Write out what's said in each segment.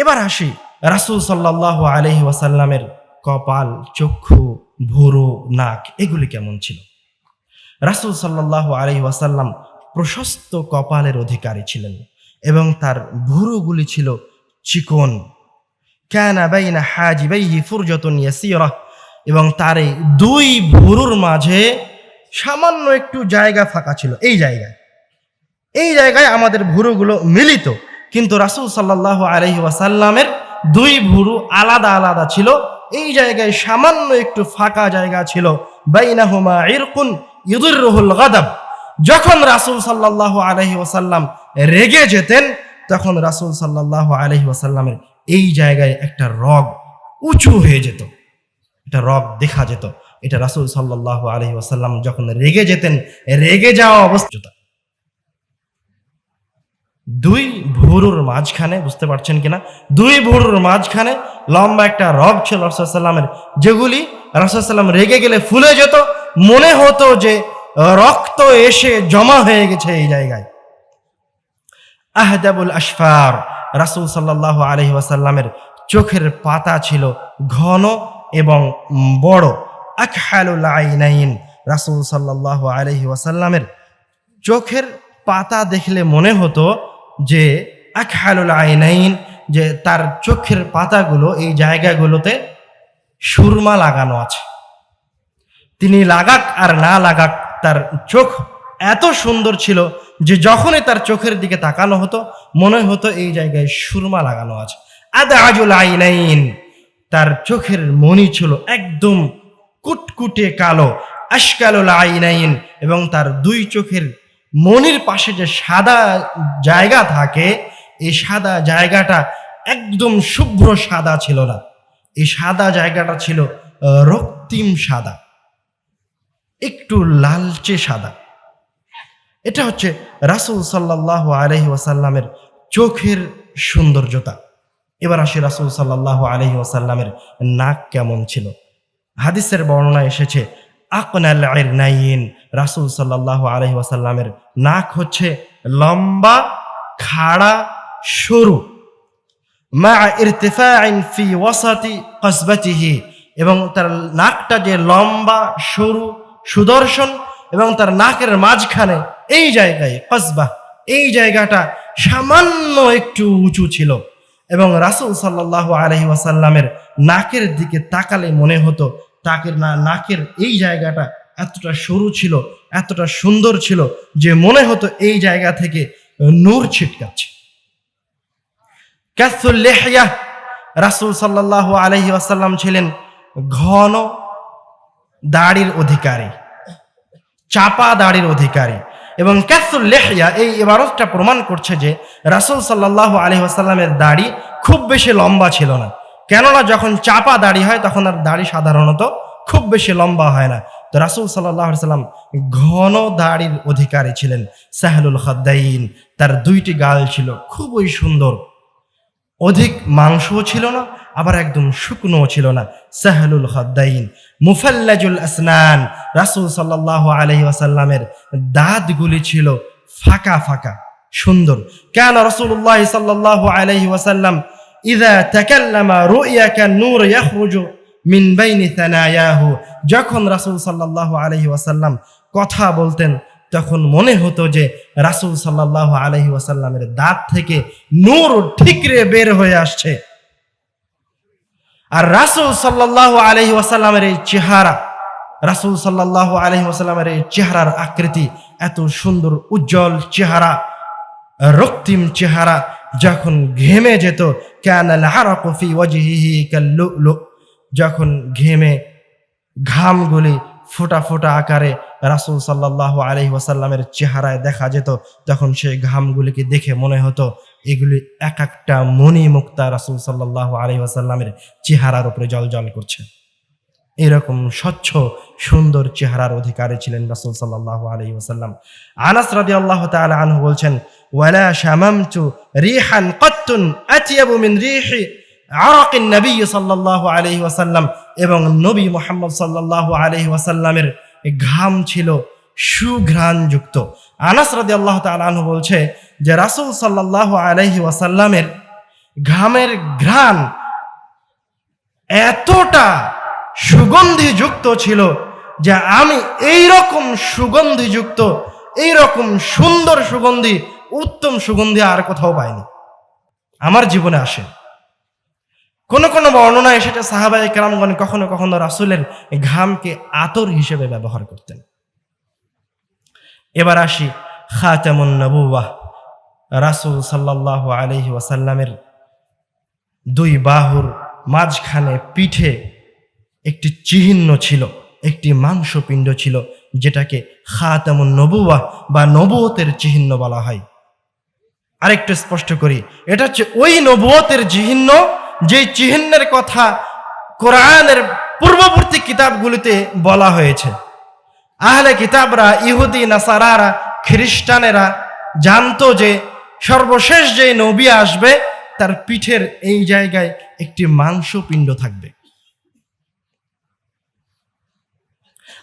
এবার আসি রাসুল সাল্লাহ আলহি ওয়াসাল্লামের কপাল, চক্ষু, ভুরু, নাক এগুলি কেমন ছিল? রাসুল সাল্লাহ আলহি ওয়াসাল্লাম প্রশস্ত কপালের অধিকারী ছিলেন এবং তার ভুরুগুলি ছিল চিকন। ক্যানা বাইনা হাজিবাইহি ফুরজতুন ইয়াসিরা এবং তার এই দুই ভুরুর মাঝে সামান্য একটু জায়গা ফাঁকা ছিল, এই জায়গায়। এই জায়গায় আমাদের ভুরুগুলো মিলিত। কিন্তু রাসুল সাল্লাহ আলহি ওয়াসাল্লামের দুই ভুরু আলাদা আলাদা ছিল। এই জায়গায় সামান্য একটু ফাঁকা জায়গা ছিল। বাইনাহুমা ইরকুন ইদুররুহুল গাদাব। যখন রাসুল সাল্লাহ আলহি ওয়াসাল্লাম রেগে যেতেন, তখন রাসুল সাল্লাহ আলহি ওয়াসাল্লামের এই জায়গায় একটা রগ উঁচু হয়ে যেত। এটা রগ দেখা যেত। এটা রাসুল সাল্লাহ আলহি ওয়াসাল্লাম যখন রেগে যেতেন, রেগে যাওয়া অবস্থা। দুই ভুরুর মাঝখানে, বুঝতে পারছেন কিনা? দুই ভুরুর মাঝখানে লম্বা একটা রব ছিল রসুলামের যেগুলি রসুলাম রেগে গেলে ফুলে যেত, মনে হতো যে রক্ত এসে জমা হয়ে গেছে এই জায়গায়। আহদাবুল আশফার রাসুল সাল্লাহ আলহি ওয়াসাল্লামের চোখের পাতা ছিল ঘন এবং বড়। আকহালুল আইনাইন রাসুল সাল্লাহ আলহি ওয়াসাল্লামের চোখের পাতা দেখলে মনে হতো যে আকহালুল আইনাইন, যে তার চোখের পাতাগুলো, এই জায়গাগুলোতে সুরমা লাগানো আছে। তিনি লাগাক আর না লাগাক, তার চোখ এত সুন্দর ছিল যে যখনই তার চোখের দিকে তাকানো হতো, মনে হতো এই জায়গায় সুরমা লাগানো আছে। আদাজুল আইনাইন, তার চোখের মনি ছিল একদম কুটকুটে কালো, আশকালুল আইনাইন, এবং তার দুই চোখের মনির পাশে যে সাদা জায়গা থাকে, এই সাদা জায়গাটা একদম শুভ্র সাদা ছিল না। এই সাদা জায়গাটা ছিল রক্তিম সাদা। একটু লালচে সাদা। এটা হচ্ছে রাসুল সাল্লাহ আলহি ওয়াসাল্লামের চোখের সৌন্দর্যতা। এবার আসি রাসুল সাল্লাহ আলহি ওয়াসাল্লামের নাক কেমন ছিল। হাদিসের বর্ণনা এসেছে আকনাল নাইন রাসুল সাল্লাহ আলহি ওয়াসাল্লামের নাক হচ্ছে লম্বা, খাড়া, সরু। মা ইরতিফাইন ফি ওয়াসাতি কসবাতিহি। এবং তার নাকটা যে লম্বা, সরু, সুদর্শন এবং তার নাকের মাঝখানে এই জায়গায় কসবা, এই জায়গাটা সামান্য একটু উঁচু ছিল। এবং রাসুল সাল্লাহ আলহি ওয়াসাল্লামের নাকের দিকে তাকালে মনে হতো তাকের না, নাকের এই জায়গাটা এতটা সরু ছিল, এতটা সুন্দর ছিল যে মনে হতো এই জায়গা থেকে নূর ছিটকাচ্ছে। ক্যাসুল লেহিয়া, রাসুল সাল্লাহ আলহি ওয়াসাল্লাম ছিলেন ঘন দাড়ির অধিকারী, চাপা দাড়ির অধিকারী এবং ক্যাসুল লেহিয়া এই ইবারতটা প্রমাণ করছে যে রাসুল সাল্লাহ আলহি আসাল্লামের দাড়ি খুব বেশি লম্বা ছিল না। কেননা যখন চাপা দাড়ি হয়, তখন আর দাড়ি সাধারণত খুব বেশি লম্বা হয় না। তো রাসুল সাল্লাহ সাল্লাম ঘন দাড়ির অধিকারী ছিলেন, সাহেলুল খদ্দাইন। তার দুইটি গাল ছিল খুবই সুন্দর। অধিক মাংসও ছিল না, আবার একদম শুকনো ছিল না। সাহলুল খদ্দাইন। মুফাল্লাজুল আসনান। রাসুল সাল্লাহ আলহি আসাল্লামের দাঁতগুলি ছিল ফাঁকা ফাঁকা, সুন্দর। কেন রসুল্লাহ সাল্লাহ আলহি ওয়াসাল্লাম যখন রাসূল সাল্লাল্লাহু আলাইহি ওয়াসাল্লাম কথা বলতেন, তখন মনে হতো যে রাসূল সাল্লাল্লাহু আলাইহি ওয়াসাল্লামের দাঁত থেকে নূর ঠিকরে বের হয়ে আসছে। আর রাসূল সাল্লাল্লাহু আলাইহি ওয়াসাল্লামের এই চেহারা, রাসূল সাল্লাল্লাহু আলাইহি ওয়াসাল্লামের এই চেহারার আকৃতি, এত সুন্দর, উজ্জ্বল চেহারা, রক্তিম চেহারা যখন ঘেমে যেত কেন লাহারকফি ওয়াজহিহি কাল্লুলু। যখন ঘেমে ঘামগুলি ফোটা ফোটা আকারে রাসুল সাল্লাহ আলহি ওয়াসাল্লামের চেহারায় দেখা যেত, তখন সেই ঘামগুলিকে দেখে মনে হতো, এগুলি এক একটা মণি মুক্তা রাসুল সাল্লাহ আলহি ওয়াসাল্লামের চেহারার উপরে জল জল করছে। এরকম স্বচ্ছ, সুন্দর চেহারার অধিকারী ছিলেন রাসুল সাল্লাহ আলহি ওসাল্লাম আনাস রাদি আল্লাহ তাআলা আনহু বলছেন, ওয়ালা শামামতু রিহান কত্তুন আতিয়াবু মিন রিহি আরাকিন নবী সাল্লাল্লাহু আলাইহি ওয়াসাল্লাম। এবং নবী মুহাম্মদ সাল্লাল্লাহু আলাইহি ওয়াসাল্লামের ঘাম ছিল সুঘ্রাণযুক্ত। আনাস রাদিয়াল্লাহু তাআলা আনহু বলছে যে, রাসূল সাল্লাল্লাহু আলাইহি ওয়াসাল্লামের ঘামের ঘ্রাণ এতটা সুগন্ধিযুক্ত ছিল যে আমি এই রকম সুগন্ধিযুক্ত এই রকম সুন্দর সুগন্ধি, উত্তম সুগন্ধি আর কোথাও পাইনি। আমার জীবনে আসে। কোন কোন বর্ণনায় সেটা সাহাবাই কেরামগণ কখনো কখনো রাসুলের ঘামকে আতর হিসেবে ব্যবহার করতেন। এবার আসি খাতামুন নবুয়াহ রাসুল সাল্লাহ আলহি ওয়াসাল্লামের দুই বাহুর মাঝখানে পিঠে একটি চিহ্ন ছিল, একটি মাংসপিণ্ড ছিল, যেটাকে খাতামুন নবুয়া বা নবুয়তের চিহ্ন বলা হয়। আরেকটু স্পষ্ট করি, এটা হচ্ছে ওই নবুয়তের চিহ্ন যে চিহ্নের কথা কোরআনের পূর্ববর্তী কিতাবগুলিতে বলা হয়েছে। আহলে কিতাবরা, ইহুদি, নাসারারা, খ্রিস্টানেরা জানতো যে সর্বশেষ যে নবী আসবে, তার পিঠের এই জায়গায় একটি মাংসপিণ্ড থাকবে।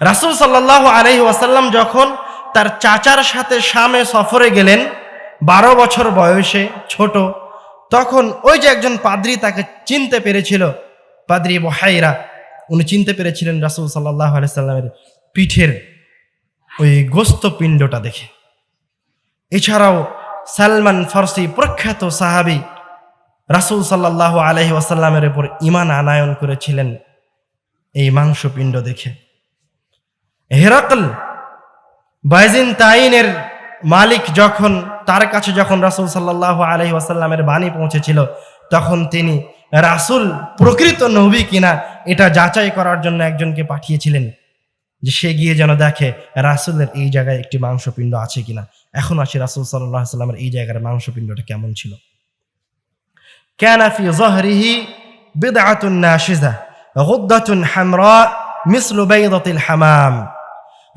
রাসুল সাল্লাহ আলহি ওয়াসাল্লাম যখন তার চাচার সাথে শামে সফরে গেলেন, বারো বছর বয়সে, ছোট, তখন ওই যে একজন পাদ্রি তাকে চিনতে পেরেছিল, পাদ্রি বহাইরা উনি চিনতে পেরেছিলেন রাসুল সাল্লাহ আলাইসাল্লামের পিঠের ওই গোস্ত পিণ্ডটা দেখে। এছাড়াও সালমান ফার্সি প্রখ্যাত সাহাবি রাসুল সাল্লাহ আলহি ওয়াসাল্লামের উপর ইমান আনায়ন করেছিলেন, এই মাংসপিণ্ড দেখে। হেরাকল বাইজিন তাইনের মালিক যখন, তার কাছে যখন রাসুল সাল্লাহ আলহি বাণী পৌঁছেছিল, তখন তিনি রাসুল, প্রকৃত নবী কিনা এটা যাচাই করার জন্য একজনকে পাঠিয়েছিলেন যে সে গিয়ে যেন দেখে রাসুলের এই জায়গায় একটি মাংসপিণ্ড আছে কিনা। এখন আসি রাসুল সাল্লাহ সাল্লামের এই জায়গার মাংসপিণ্ডটা কেমন ছিল। ক্যানাফি জহরিহি বিদআতুন নাশিজা, গুদ্দাতুন হামরা মিসলু বাইদাতিল হামাম।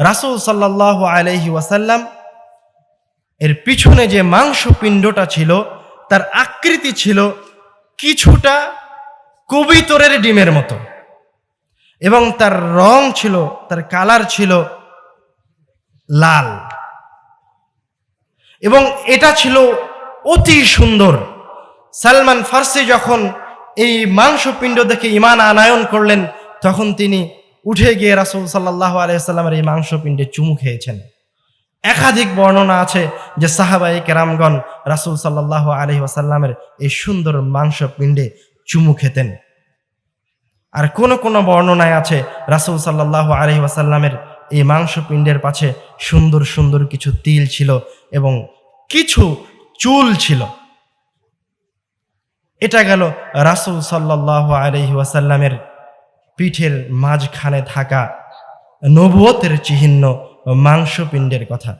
রাসুল সাল্লাহ আলাইহি ওয়াসাল্লাম এর পিছনে যে মাংসপিণ্ডটা ছিল, তার আকৃতি ছিল কিছুটা কবিতরের ডিমের মতো। এবং তার রং ছিল, তার কালার ছিল লাল। এবং এটা ছিল অতি সুন্দর। সালমান ফার্সি যখন এই মাংসপিণ্ড দেখে ইমান আনায়ন করলেন, তখন তিনি উঠে গিয়ে রাসুল সাল্লাহ আলহিসাল্লামের এই মাংসপিণ্ডে চুমু খেয়েছেন। একাধিক বর্ণনা আছে যে সাহাবাই কেরামগণ রাসুল সাল্লাহ আলহি ওয়াসাল্লামের এই সুন্দর মাংসপিণ্ডে চুমু খেতেন। আর কোন কোন বর্ণনায় আছে রাসুল সাল্লাহ আলহি ওয়াসাল্লামের এই মাংসপিণ্ডের পাশে সুন্দর সুন্দর কিছু তিল ছিল এবং কিছু চুল ছিল। এটা গেল রাসুল সাল্লাহ আলহি ওয়াসাল্লামের পিঠের মাঝখানে থাকা নবুয়তের চিহ্ন মাংসপিণ্ডের কথা।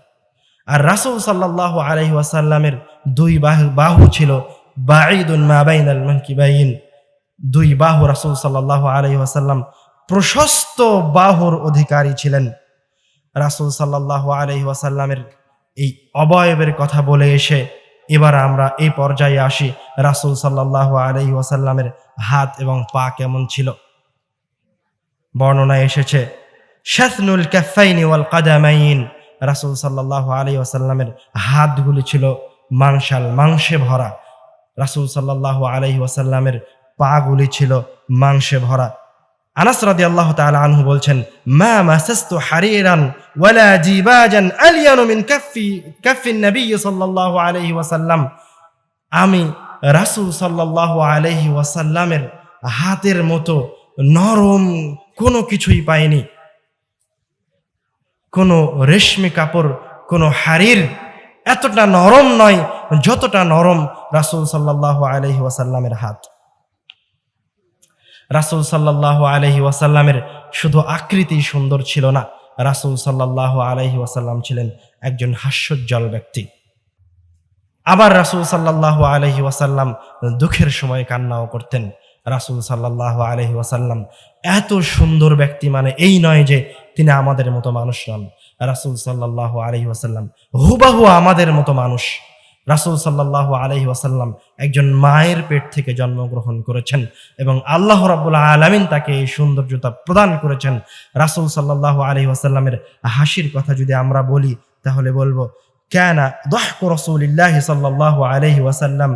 আর রাসুল সাল্লাহ আলহি ওয়াসাল্লামের দুই বাহু বাহু ছিল বাঈদুন মাবাইন আল মানকিবাইন। দুই বাহু রাসুল সাল্লাহ আলহি ওয়াসাল্লাম প্রশস্ত বাহুর অধিকারী ছিলেন। রাসুল সাল্লাহ আলহি ওয়াসাল্লামের এই অবয়বের কথা বলে এসে এবার আমরা এই পর্যায়ে আসি। রাসুল সাল্লাহ আলহি ওয়াসাল্লামের হাত এবং পা কেমন ছিল? বর্ণনায় এসেছে, শাসনুল ক্যাফাইনি ওয়াল কাদামাইন। রাসুল সাল্লাহ আলী ওয়াসাল্লামের হাতগুলি ছিল মাংসাল মাংসে ভরা। রাসুল সাল্লাহ আলহি ওয়াসাল্লামের পাগুলি ছিল মাংসে ভরা। আনাস রাদি আল্লাহ তাআলা আনহু বলছেন, মা মাসাস্তু হারিরান ওয়ালা জিবাজান আলিয়ানু মিন কাফি কাফি নবী সাল্লাল্লাহু আলাইহি ওয়াসাল্লাম। আমি রাসূল সাল্লাল্লাহু আলাইহি ওয়াসাল্লামের হাতের মতো নরম কোনো কিছুই পাইনি কোনো রেশমি কাপড়, কোনো হাড়ির এতটা নরম নয় যতটা নরম রাসুল সাল্লাহ আলহি ওয়াসাল্লামের হাত। রাসুল সাল্লাহ আলহি ওয়াসাল্লামের শুধু আকৃতি সুন্দর ছিল না, রাসুল সাল্লাহ আলহি ওয়াসাল্লাম ছিলেন একজন হাস্যোজ্জ্বল ব্যক্তি। আবার রাসুল সাল্লাহ আলহি ওয়াসাল্লাম দুঃখের সময় কান্নাও করতেন। রাসুল সাল্লাহ আলহি ওয়াসাল্লাম এত সুন্দর ব্যক্তি মানে এই নয় যে তিনি আমাদের মতো মানুষ নন। রাসুল সাল্লাহ আলহি ওয়াসাল্লাম হুবাহু আমাদের মতো মানুষ। রাসুল সাল্লাহ আলহি ওয়াসাল্লাম একজন মায়ের পেট থেকে জন্মগ্রহণ করেছেন এবং আল্লাহ রাবুল্লাহ আলমিন তাকে এই সৌন্দর্যতা প্রদান করেছেন। রাসুল সাল্লাহ আলহি ওয়াসাল্লামের হাসির কথা যদি আমরা বলি, তাহলে বলব, কেন দহক রসুলিল্লাহ সাল্লাহ আলহি ওয়াসাল্লাম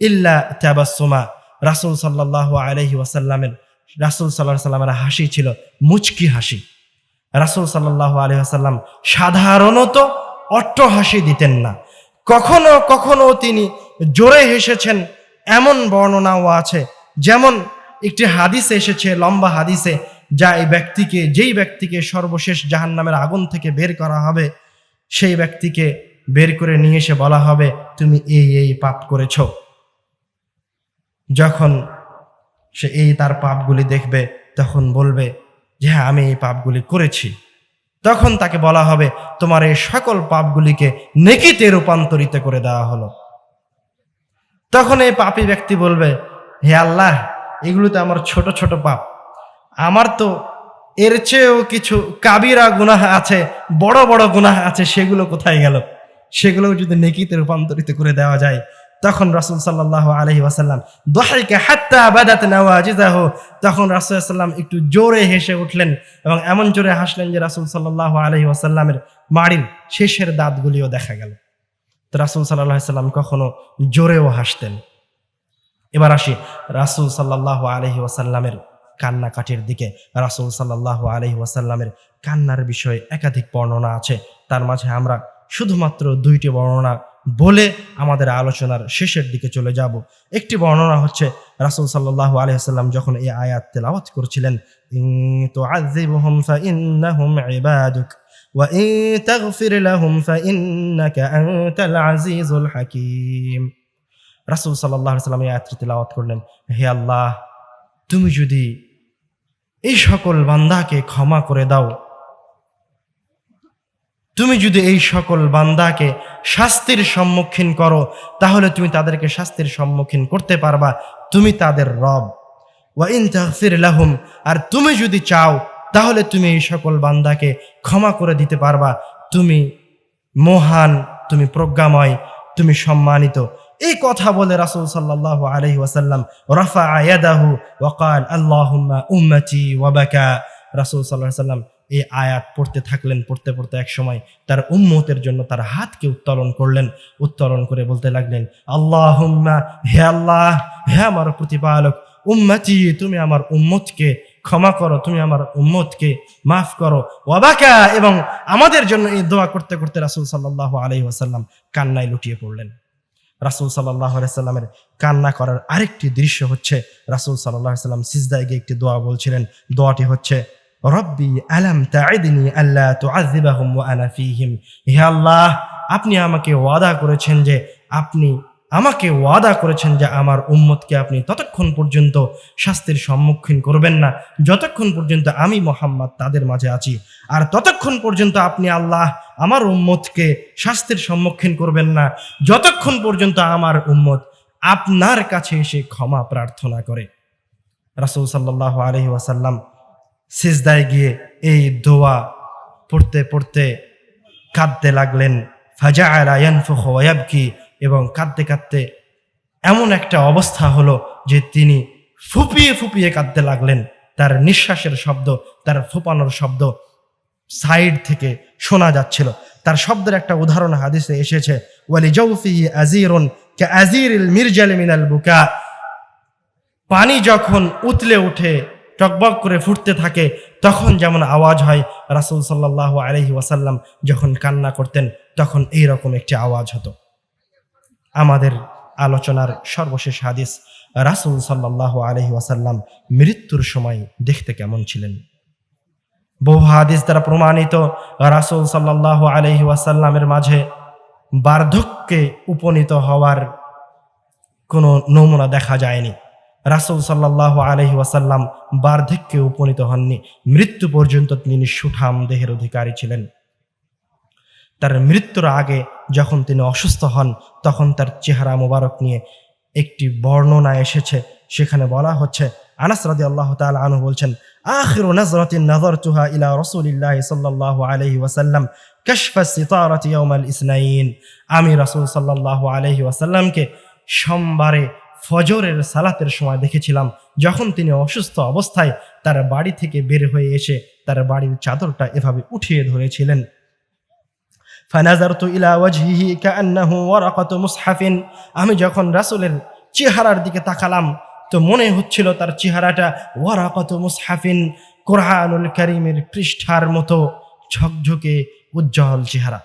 ইল্লা তাবাসুমা রাসূল সাল্লাল্লাহু আলাইহি ওয়াসাল্লামের, রাসূল সাল্লাল্লাহু সাল্লামের হাসি ছিল মুচকি হাসি। রাসূল সাল্লাল্লাহু আলাইহি ওয়াসাল্লাম সাধারণত অট্ট হাসি দিতেন না। কখনো কখনো তিনি জোরে হেসেছেন, এমন বর্ণনাও আছে, যেমন একটি হাদিসে এসেছে, লম্বা হাদিসে, যা এই ব্যক্তিকে, যেই ব্যক্তিকে সর্বশেষ জাহান্নামের আগুন থেকে বের করা হবে, সেই ব্যক্তিকে বের করে নিয়ে এসে বলা হবে, তুমি এই এই পাপ করেছ। যখন সে এই তার পাপগুলি দেখবে, তখন বলবে যে হ্যাঁ আমি এই পাপগুলি করেছি। তখন তাকে বলা হবে, তোমার এই সকল পাপগুলিকে নেকিতে রূপান্তরিত করে দেওয়া হলো। তখন এই পাপী ব্যক্তি বলবে, হে আল্লাহ, এগুলো তো আমার ছোট ছোট পাপ। আমার তো এর চেয়েও কিছু কাবিরা গুনাহ আছে, বড় বড় গুনাহ আছে, সেগুলো কোথায় গেল? সেগুলো যদি নেকিতে রূপান্তরিত করে দেওয়া যায় তখন রাসুল সাল্লাহ আলহি ওয়াসাল্লাম দোহাইকে হাত্তা বাদাত নেওয়া জিজাহ তখন রাসুল সাল্লাম একটু জোরে হেসে উঠলেন এবং এমন জোরে হাসলেন যে রাসুল সাল্লাহ আলহি ওয়াসাল্লামের মাড়ির শেষের দাঁতগুলিও দেখা গেল। তো রাসুল সাল্লাহ সাল্লাম কখনো জোরেও হাসতেন। এবার আসি রাসুল সাল্লাহ আলহি ওয়াসাল্লামের কান্নাকাটির দিকে। রাসুল সাল্লাহ আলহি ওয়াসাল্লামের কান্নার বিষয়ে একাধিক বর্ণনা আছে। তার মাঝে আমরা শুধুমাত্র দুইটি বর্ণনা বলে আমাদের আলোচনার শেষের দিকে চলে যাব একটি বর্ণনা হচ্ছে রাসুল সাল্লাহ আলহিহাল্লাম যখন এই আয়াত তেলাওয়াত করছিলেন তো আযিবহুম ফাইন্নাহুম ইবাদুক وإن تغفر لهم فإنك أنت العزيز الحكيم রাসুল সাল্লাহ সাল্লাম এই আয়াতটি তেলাওয়াত করলেন হে আল্লাহ তুমি যদি এই সকল বান্দাকে ক্ষমা করে দাও তুমি যদি এই সকল বান্দাকে শাস্তির সম্মুখীন করো, তাহলে তুমি তাদেরকে শাস্তির সম্মুখীন করতে পারবা। তুমি তাদের রব। ওয়াইন তাহফির লাহুম, আর তুমি যদি চাও, তাহলে তুমি এই সকল বান্দাকে ক্ষমা করে দিতে পারবা। তুমি মহান, তুমি প্রজ্ঞাময়, তুমি সম্মানিত। এই কথা বলে রাসূল সাল্লাল্লাহু আলাইহি ওয়াসাল্লাম, রাফা ইয়াদাহু ওয়াকাল আল্লাহুম্মা উম্মতি ওয়া বাকা রাসূল সাল্লাল্লাহু আলাইহি ওয়াসাল্লাম এই আয়াত পড়তে থাকলেন, পড়তে পড়তে এক সময় তার উম্মতের জন্য তার হাতকে উত্তোলন করলেন। উত্তোলন করে বলতে লাগলেন, আল্লাহুম্মা, হে আল্লাহ, হে আমার প্রতিপালক, উম্মতি, তুমি আমার উম্মতকে ক্ষমা করো, তুমি আমার উম্মতকে মাফ করো। ওয়াবাকা এবং আমাদের জন্য এই দোয়া করতে করতে রাসূল সাল্লাল্লাহু আলাইহি ওয়াসাল্লাম কান্নায় লুটিয়ে পড়লেন। রাসুল সাল্লাহ সাল্লামের কান্না করার আরেকটি দৃশ্য হচ্ছে, রাসুল সাল্লাহ সাল্লাম সিজদায় গিয়ে একটি দোয়া বলছিলেন। দোয়াটি হচ্ছে রব্বি তাইদিনী আল্লাহ তো হে আল্লাহ, আপনি আমাকে ওয়াদা করেছেন যে আপনি আমাকে ওয়াদা করেছেন যে আমার উম্মতকে আপনি ততক্ষণ পর্যন্ত শাস্তির সম্মুখীন করবেন না। যতক্ষণ পর্যন্ত আমি মোহাম্মদ তাদের মাঝে আছি, আর ততক্ষণ পর্যন্ত আপনি আল্লাহ আমার উম্মতকে শাস্তির সম্মুখীন করবেন না। যতক্ষণ পর্যন্ত আমার উম্মত আপনার কাছে এসে ক্ষমা প্রার্থনা করে। রাসুল সাল্লাহ আলহি ওয়াসাল্লাম সিজদায় গিয়ে এই দোয়া পড়তে পড়তে কাঁদতে লাগলেন। ফাজা আলায়ানফুখ ওয়াবকি এবং কাঁদতে কাঁদতে এমন একটা অবস্থা হলো যে তিনি ফুপিয়ে ফুপিয়ে কাঁদতে লাগলেন। তার নিঃশ্বাসের শব্দ, তার ফুপানোর শব্দ সাইড থেকে শোনা যাচ্ছিল। তার শব্দের একটা উদাহরণ হাদিসে এসেছে কে মির্জাল মিনাল বুকা। পানি যখন উতলে উঠে টকবক করে ফুটতে থাকে, তখন যেমন আওয়াজ হয়, রাসুল সাল্লাহ আলহি ওয়াসাল্লাম যখন কান্না করতেন, তখন এই রকম একটি আওয়াজ হতো। আমাদের আলোচনার সর্বশেষ হাদিস, রাসুল সাল্লাহ আলহি ওয়াসাল্লাম মৃত্যুর সময় দেখতে কেমন ছিলেন? বহু হাদিস দ্বারা প্রমাণিত, রাসুল সাল্লাহ আলহি ওয়াসাল্লামের মাঝে বার্ধক্যে উপনীত হওয়ার কোনো নমুনা দেখা যায়নি। রাসুল সাল্লাহ আলহি ওয়াসাল্লাম বার্ধক্যে উপনীত হননি। মৃত্যু পর্যন্ত তিনি সুঠাম দেহের অধিকারী ছিলেন। তার মৃত্যুর আগে যখন তিনি অসুস্থ হন, তখন তার চেহারা মোবারক নিয়ে একটি বর্ণনা এসেছে। সেখানে বলা হচ্ছে, আনাস রাদি আল্লাহ তাল আনু বলছেন, আখির নজরতিন নজরতুহা ইলা রসুলিল্লাহ সাল্লাল্লাহু আলাইহি ওয়াসাল্লাম কাশফা সিতারাতি ইয়াউমাল ইসনাইন। আমি রাসূল সাল্লাল্লাহু আলাইহি ওয়াসাল্লামকে সোমবারে ফজরের সালাতের সময় দেখেছিলাম, যখন তিনি অসুস্থ অবস্থায় তার বাড়ি থেকে বের হয়ে এসে তার বাড়ির চাদরটা এভাবে উঠিয়ে ধরেছিলেন। ফানাজারতু ইলা ওয়াজহিহি কাআন্নাহু ওয়ারাকাতু মুসহাফিন। আমি যখন রাসূলের চেহারার দিকে তাকালাম, তো মনে হচ্ছিল তার চেহারাটা ওয়ারাকত মুসহাফিন, কোরআনুল করিমের পৃষ্ঠার মতো ঝকঝকে উজ্জ্বল চেহারা।